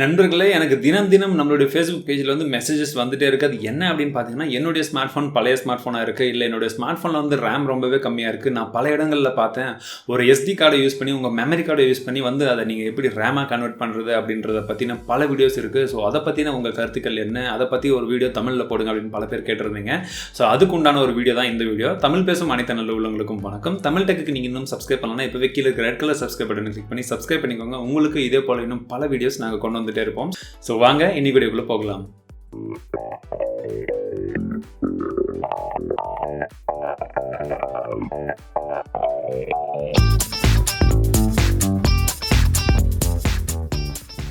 நண்பர்களே எனக்கு தினம் தினம் நம்மளுடைய ஃபேஸ்புக் பேஜில் வந்து மெசேஜஸ் வந்துட்டே இருக்குது அது என்ன அப்படின்னு பார்த்தீங்கன்னா என்னுடைய ஸ்மார்ட் ஃபோன் பழைய ஸ்மார்ட் ஃபோனாக இருக்குது இல்லை என்னுடைய ஸ்மார்ட் ஃபோனில் வந்து ரேம் ரொம்பவே கம்மியாக இருக்குது நான் பல இடங்களில் பார்த்தேன். ஒரு எஸ்டி கார்டை யூஸ் பண்ணி உங்கள் மெமரி கார்டை யூஸ் பண்ணி வந்து அதை நீங்கள் எப்படி ரேமாக கன்வெர்ட் பண்ணுறது அப்படின்றத பற்றின பல வீடியோஸ் இருக்குது ஸோ அதை பற்றின உங்கள் கருத்துக்கள் என்ன? அதை பற்றி ஒரு வீடியோ தமிழில் போடுங்க அப்படின்னு பல பேர் கேட்டிருந்தீங்க. ஸோ அதுக்கு உண்டான ஒரு வீடியோ தான் இந்த வீடியோ தமிழ் பேசும் அனைத்து நல்ல உள்ளவங்களுக்கும் வணக்கம். தமிழ் டெக்கு நீங்கள் இன்னும் சப்ஸ்கிரைப் பண்ணலாம் இப்போ கீழே red colour subscribe button click பண்ணி சப்ஸ்கிரைப் பண்ணிக்கோங்க. உங்களுக்கு இதே போல் இன்னும் பல வீடியோஸ் நான் நாங்கள் கொண்டு வந்துட்டே இருப்போம். ஸோ வாங்க இன்னி வீடியோக்குள்ளே போகலாம்.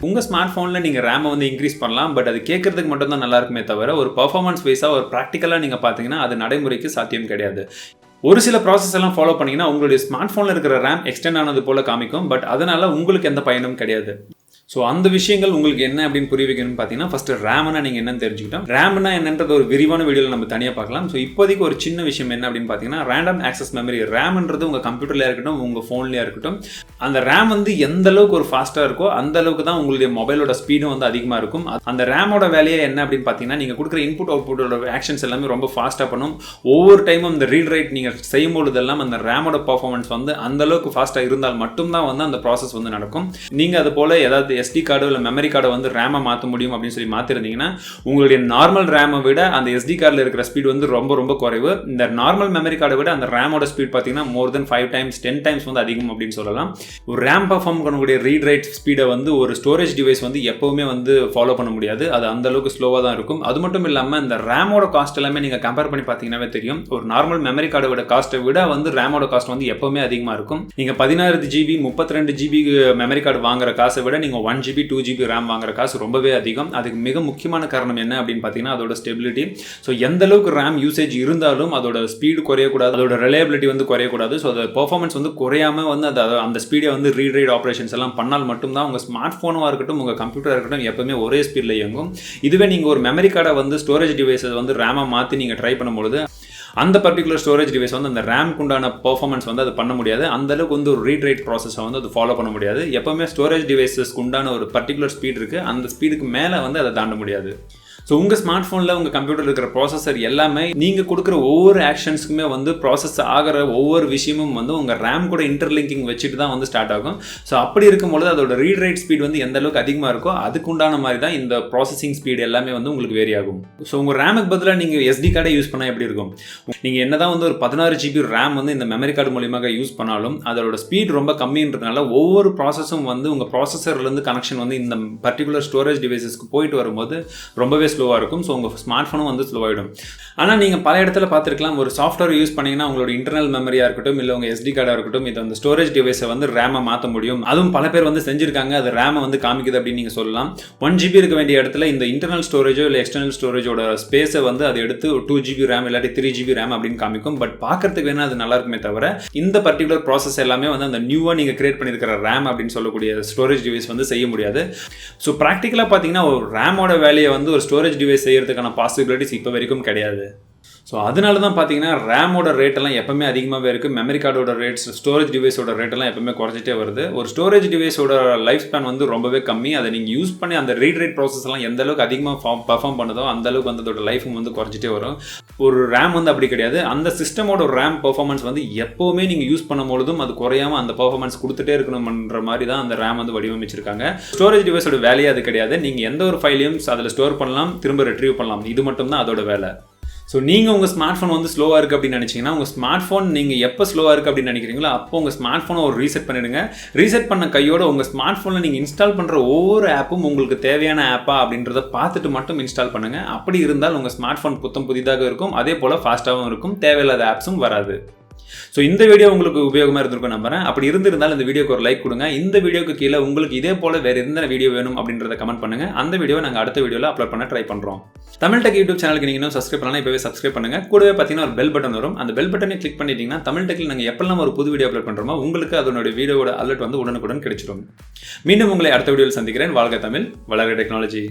உங்கள் ஸ்மார்ட் ஃபோனில் நீங்கள் ரேமை வந்து இன்க்ரீஸ் பண்ணலாம் பட் அது கேட்கறதுக்கு மட்டும் தான் நல்லா இருக்குமே தவிர ஒரு பர்ஃபார்மன்ஸ் வைஸாக ஒரு ப்ராக்டிக்கலாக நீங்கள் பார்த்தீங்கன்னா அது நடைமுறைக்கு சாத்தியம் கிடையாது. ஒரு சில ப்ராசஸ் எல்லாம் ஃபாலோ பண்ணிங்கன்னா உங்களுடைய ஸ்மார்ட் ஃபோனில் இருக்கிற ரேம் எக்ஸ்டெண்ட் ஆனது போல் காமிக்கும் பட் அதனால் உங்களுக்கு எந்த பயனும் கிடையாது. ஸோ அந்த விஷயங்கள் உங்களுக்கு என்ன அப்படின்னு புரிய வைக்கணும்னு பார்த்தீங்கன்னா ஃபஸ்ட்டு ரேம்னா நீங்கள் என்னன்னு தெரிஞ்சுக்கிட்டோம். ரேம்னா என்னன்றது ஒரு விரிவான வீடியோவில் நம்ம தனியாக பார்க்கலாம். ஸோ இப்போதைக்கு ஒரு சின்ன விஷயம் என்ன அப்படின்னு பார்த்தீங்கன்னா ரேண்டம் ஆக்சஸ் மெமரி ரேம்ன்றது உங்கள் கம்ப்யூட்டரில் இருக்கட்டும் உங்கள் ஃபோன்லேயே இருக்கட்டும். அந்த ரேம் வந்து எந்த அளவுக்கு ஒரு ஃபாஸ்ட்டாக இருக்கோ அந்த அளவுக்கு தான் உங்களுடைய மொபைலோட ஸ்பீடும் வந்து அதிகமாக இருக்கும். அந்த ரேமோட வேலையை என்ன அப்படின்னு பார்த்தீங்கன்னா நீங்கள் கொடுக்குற இன்புட் அவுட்புட்டோட ஆக்ஷன்ஸ் எல்லாமே ரொம்ப ஃபாஸ்ட்டாக பண்ணும். ஒவ்வொரு டைமும் இந்த ரீட் ரைட் நீங்கள் செய்யும் பொழுதெல்லாம் அந்த ரேமோட பர்ஃபார்மன்ஸ் வந்து அந்த அளவுக்கு ஃபாஸ்ட்டாக இருந்தால் மட்டும்தான் வந்து அந்த ப்ராசஸ் வந்து நடக்கும். நீங்கள் அது போல் ஏதாவது எஸ்டி கார்டு இல்லை மெமரி கார்டை வந்து ரேமை மாற்ற முடியும் அப்படின்னு சொல்லி மாற்றிருந்தீங்கன்னா உங்களுடைய நார்மல் ரேமை விட அந்த எஸ்டி கார்டில் இருக்கிற ஸ்பீட் வந்து ரொம்ப ரொம்ப குறைவு. இந்த நார்மல் மெமரி கார்டை விட அந்த ரேமோட ஸ்பீட் பார்த்தீங்கன்னா more than five times ten times வந்து அதிகம் அப்படின்னு சொல்லலாம். ஒரு ரேம் பர்ஃபார்ம் பண்ணக்கூடிய ரீட் ரைட் ஸ்பீடை வந்து ஒரு ஸ்டோரேஜ் டிவைஸ் வந்து எப்போவுமே வந்து ஃபாலோ பண்ண முடியாது. அது அந்த அளவுக்கு ஸ்லோவாக தான் இருக்கும். அது மட்டும் இல்லாமல் இந்த ரேமோட காஸ்ட் எல்லாமே நீங்கள் கம்பேர் பண்ணி பார்த்தீங்கன்னாவே தெரியும். ஒரு நார்மல் மெமரி கார்டோட காஸ்ட்டை விட வந்து ரேமோட காஸ்ட் வந்து எப்போவுமே அதிகமாக இருக்கும். நீங்கள் பதினாறு ஜிபி முப்பத்தி ரெண்டு ஜிபி மெமரி கார்டு வாங்குற காசை விட நீங்கள் one GB two GB RAM வாங்குற காசு ரொம்பவே அதிகம். அதுக்கு மிக முக்கியமான காரணம் என்ன அப்படின்னு பார்த்தீங்கன்னா அதோட ஸ்டெபிலிட்டி ஸோ எந்த அளவுக்கு ரேம் யூசேஜ் இருந்தாலும் அதோட ஸ்பீடு குறையக்கூடாது. அதோட ரிலையபிலிட்டி வந்து குறையக்கூடாது. ஸோ அதோட பெர்ஃபார்மன்ஸ் வந்து குறையாம வந்து அது அந்த ஸ்பீடை வந்து ரீட் ரைட் ஆப்ரேஷன்ஸ் எல்லாம் பண்ணால் மட்டும்தான் உங்கள் ஸ்மார்ட் ஃபோனாக இருக்கட்டும் உங்கள் கம்ப்யூட்டராக இருக்கட்டும் எப்பவுமே ஒரே ஸ்பீடில் இயங்கும். இதுவே நீங்கள் ஒரு மெமரி கார்டை வந்து ஸ்டோரேஜ் டிவைஸை வந்து ரேமாக மாற்றி நீங்கள் ட்ரை பண்ணும்பொழுது அந்த பர்டிகுலர் ஸ்டோரேஜ் டிவைஸ் வந்து அந்த ரேம்க்கு உண்டான பர்ஃபார்மன்ஸ் வந்து அது பண்ண முடியாது. அந்த அளவுக்கு வந்து ஒரு ரீட் ரைட் ப்ராசஸை வந்து அது ஃபாலோ பண்ண முடியாது. எப்பவுமே ஸ்டோரேஜ் டிவைசஸ்க்கு உண்டான ஒரு பர்டிகுலர் ஸ்பீட் இருக்குது அந்த ஸ்பீடுக்கு மேலே வந்து அதை தாண்ட முடியாது. ஸோ உங்கள் ஸ்மார்ட் ஃபோனில் உங்கள் கம்ப்யூட்டர் இருக்கிற ப்ராசஸர் எல்லாமே நீங்கள் கொடுக்குற ஒவ்வொரு ஆக்ஷன்ஸுக்குமே வந்து ப்ராசஸ் ஆகிற ஒவ்வொரு விஷயமும் வந்து உங்கள் ரேம் கூட இன்டர்லிங்கிங் வச்சுட்டு தான் வந்து ஸ்டார்ட் ஆகும். ஸோ அப்படி இருக்கும்பொழுது அதோட ரீட் ரைட் ஸ்பீட் வந்து எந்த அளவுக்கு அதிகமாக இருக்கோ அதுக்குண்டான மாதிரி தான் இந்த ப்ராசஸிங் ஸ்பீட் எல்லாமே வந்து உங்களுக்கு வேரி ஆகும். ஸோ உங்கள் ரேமுக்கு பதிலாக நீங்கள் எஸ்டி கார்டை யூஸ் பண்ணால் எப்படி இருக்கும்? நீங்கள் என்ன தான் வந்து ஒரு பதினாறு ஜிபி ரேம் வந்து இந்த மெமரி கார்டு மூலியமாக யூஸ் பண்ணாலும் அதோட ஸ்பீட் ரொம்ப கம்மின்றதுனால ஒவ்வொரு ப்ராசஸும் வந்து உங்கள் ப்ராசஸர்லேருந்து கனெக்ஷன் வந்து இந்த பர்டிகுலர் ஸ்டோரேஜ் டிவைசஸ்க்கு போயிட்டு வரும்போது ரொம்பவே ஸ்லோவாக இருக்கும். ஸோ உங்கள் ஸ்மார்ட் ஃபோனும் வந்து ஸ்லோவாகிடும் ஆனால் நீங்கள் பல இடத்துல பார்த்துருக்கலாம். ஒரு சாஃப்ட்வேர் யூஸ் பண்ணிங்கன்னா உங்களோட இன்டர்னல் மெமரியாக இருக்கட்டும் இல்லை உங்கள் எஸ்டி கார்டாக இருக்கட்டும் இது அந்த ஸ்டோரேஜ் டிவைஸை வந்து ரேமை மாற்ற முடியும். அதுவும் பல பேர் வந்து செஞ்சுருக்காங்க. அது ரேமை வந்து காமிக்குது அப்படின்னு நீங்கள் சொல்லலாம். ஒன் ஜிபி இருக்க வேண்டிய இடத்துல இந்த இன்டர்னல் ஸ்டோரேஜோ இல்லை எக்ஸ்டர்னல் ஸ்டோரேஜோட ஸ்பேஸை வந்து அதை எடுத்து டூ ஜிபி ரேம் இல்லாட்டி த்ரீ ஜிபி ரேம் அப்படின்னு காமிக்கும். பட் பார்க்கறதுக்கு வேணால் அது நல்லா இருக்குமே தவிர இந்த பர்டிகுலர் ப்ராசஸ் எல்லாமே வந்து அந்த நியூவாக நீங்கள் கிரியேட் பண்ணியிருக்கிற ரேம் அப்படின்னு சொல்லக்கூடிய ஸ்டோரேஜ் டிவைஸ் வந்து செய்ய முடியாது. ஸோ ப்ராக்டிக்கலாக பார்த்தீங்கன்னா ஒரு ரேமோட வேலையை வந்து ஒரு ஸ்டோரேஜ் டிவைஸ் செய்யறதுக்கான பாசிபிலிட்டிஸ் இப்போ வரைக்கும் கிடையாது. ஸோ அதனால தான் பார்த்தீங்கன்னா ரேமோட ரேட்டெல்லாம் எப்பவுமே அதிகமாகவே இருக்குது மெமரி கார்டோட ரேட்ஸ் ஸ்டோரேஜ் டிவைஸோட ரேட்டெல்லாம் எப்பவுமே குறைச்சிட்டே வருது. ஒரு ஸ்டோரேஜ் டிவைஸோட லைஃப் ஸ்பேன் வந்து ரொம்பவே கம்மி. அதை நீங்கள் யூஸ் பண்ணி அந்த ரீட் ரேட் ப்ராசஸ் எல்லாம் எந்த அளவுக்கு அதிகமாக பர்ஃபார்ம் பண்ணுதோ அந்த அளவுக்கு வந்து அதோட லைஃபும் வந்து குறைச்சிட்டே வரும். ஒரு ரேம் வந்து அப்படி கிடையாது. அந்த சிஸ்டமோட ரேம் பர்ஃபார்மன்ஸ் வந்து எப்போவுமே நீங்கள் யூஸ் பண்ணும்பொழுதும் அது குறையாமல் அந்த பர்ஃபார்மன்ஸ் கொடுத்துட்டே இருக்கணும்ன்ற மாதிரி தான் அந்த ரேம் வந்து வடிவமைச்சிருக்காங்க. ஸ்டோரேஜ் டிவைஸோட வேலையே அது கிடையாது. நீங்கள் எந்த ஒரு ஃபைலையும் அதில் ஸ்டோர் பண்ணலாம் திரும்ப ரிட்ரீவ் பண்ணலாம். இது மட்டும் தான் அதோட வேலை. ஸோ நீங்கள் உங்கள் ஸ்மார்ட் ஃபோன் வந்து ஸ்லோவாக இருக்குது அப்படின்னு நினச்சிங்கன்னா உங்கள் ஸ்மார்ட் ஃபோன் நீங்கள் எப்போ ஸ்லோவாக இருக்குது அப்படின்னு நினைக்கிறீங்களோ அப்போ உங்கள் ஸ்மார்ட் ஃபோனை ஒரு ரீசெட் பண்ணிடுங்க. ரீசெட் பண்ண கையோட உங்கள் ஸ்மார்ட் ஃபோனில் நீங்கள் இன்ஸ்டால் பண்ணுற ஒவ்வொரு ஆப்பும் உங்களுக்கு தேவையான ஆப்பா அப்படின்றத பார்த்துட்டு மட்டும் இன்ஸ்டால் பண்ணுங்கள் அப்படி இருந்தால் உங்கள் ஸ்மார்ட் ஃபோன் புத்தம் புதிதாக இருக்கும். அதே போல் ஃபாஸ்ட்டாகவும் இருக்கும். தேவையில்லாத ஆப்ஸும் வராது. ஸோ இந்த வீடியோ உங்களுக்கு உபயோகமாக இருந்திருக்கும் நம்புறேன். அப்படி இருந்திருந்தாலும் இந்த வீடியோக்கு ஒரு லைக் கொடுங்க. இந்த வீடியோக்கு கீழே உங்களுக்கு இதே போல வேறு எந்த வீடியோ வேணும் அப்படின்றத கமெண்ட் பண்ணுங்க. அந்த வீடியோவை நாங்கள் அடுத்த வீடியோவில் அப்லோட் பண்ண ட்ரை பண்ணுறோம் தமிழ் டெக் யூடியூப் சேனலுக்கு நீங்கள் இன்னும் சப்ஸ்கிரைப் பண்ணலாம் இப்போவே சப்ஸ்கிரைப் பண்ணுங்க. கூடவே பார்த்தீங்கன்னா ஒரு பெல் பட்டன் வரும். அந்த பெல் பட்டனை கிளிக் பண்ணிட்டீங்கன்னா தமிழ் டெக்கில் நாங்கள் எப்பெல்லாம் ஒரு புது வீடியோ அப்லோட் பண்ணுறோமோ உங்களுக்கு அதனுடைய வீடியோட அலர்ட் வந்து உடனுக்குடன் கிடைச்சிடும் மீண்டும் உங்களை அடுத்த வீடியோவில் சந்திக்கிறேன். வாழ்க தமிழ் வளர்க டெக்னாலஜி